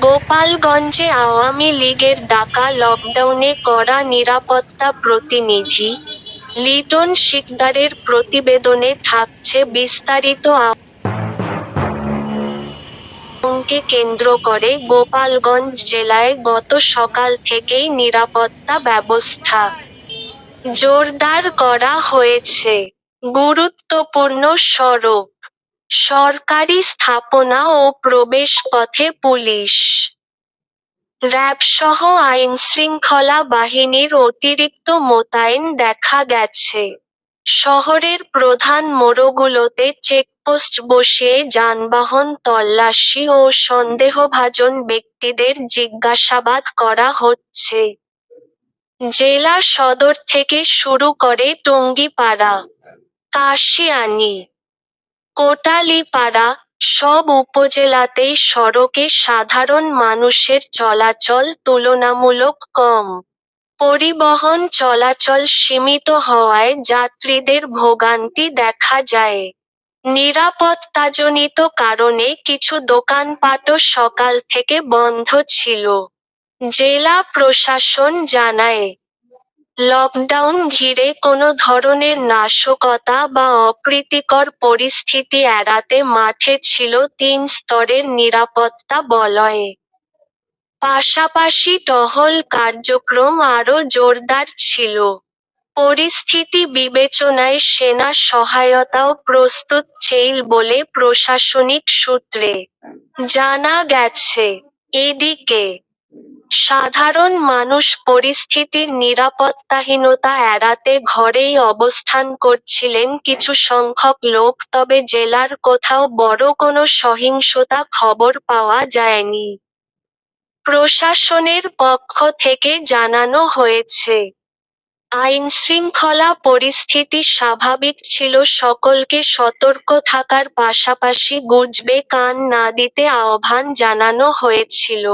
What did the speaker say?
গোপালগঞ্জে আওয়ামী লীগের ডাকা লকডাউনে কড়া নিরাপত্তা প্রতিনিধি লিটন শিকদারের প্রতিবেদনে থাকছে বিস্তারিত কেন্দ্র করে গোপালগঞ্জ জেলায় গত সকাল থেকেই নিরাপত্তা ব্যবস্থা জোরদার করা হয়েছে। গুরুত্বপূর্ণ সড়ক সরকারি স্থাপনা ও প্রবেশপথে পুলিশ। র্যাবসহ আইনশৃঙ্খলা বাহিনীর অতিরিক্ত মোতায়েন দেখা গেছে। শহরের প্রধান মোড়গুলোতে চেকপোস্ট বসিয়ে যানবাহন তল্লাশি ও সন্দেহভাজন ব্যক্তিদের জিজ্ঞাসাবাদ করা হচ্ছে। জেলা সদর থেকে শুরু করে টঙ্গীপাড়া, কাশিয়ানী কোটালীপাড়া সব উপজেলাতেই সড়কে সাধারণ মানুষের চলাচল তুলনামূলক কম। পরিবহন চলাচল সীমিত হওয়ায় যাত্রীদের ভোগান্তি দেখা যায়। নিরাপত্তাজনিত কারণে কিছু দোকানপাটও সকাল থেকে বন্ধ ছিল। জেলা প্রশাসন জানায় লকডাউন ঘিরে কোনো ধরনের নাশকতা বা অপ্রীতিকর পরিস্থিতি এড়াতে মাঠে ছিল তিন স্তরের নিরাপত্তা বলয়ে। পাশাপাশি টহল কার্যক্রম আরও জোরদার ছিল। পরিস্থিতি বিবেচনায় সেনা সহায়তাও প্রস্তুত ছিল বলে প্রশাসনিক সূত্রে জানা গেছে। এদিকে সাধারণ মানুষ পরিস্থিতির নিরাপত্তাহীনতা এড়াতে ঘরেই অবস্থান করছিলেন কিছু সংখ্যক লোক, তবে জেলার কোথাও বড় কোনো সহিংসতা খবর পাওয়া যায়নি। প্রশাসনের পক্ষ থেকে জানানো হয়েছে, আইনশৃঙ্খলা পরিস্থিতি স্বাভাবিক ছিল, সকলকে সতর্ক থাকার পাশাপাশি গুজবে কান না দিতে আহ্বান জানানো হয়েছিল।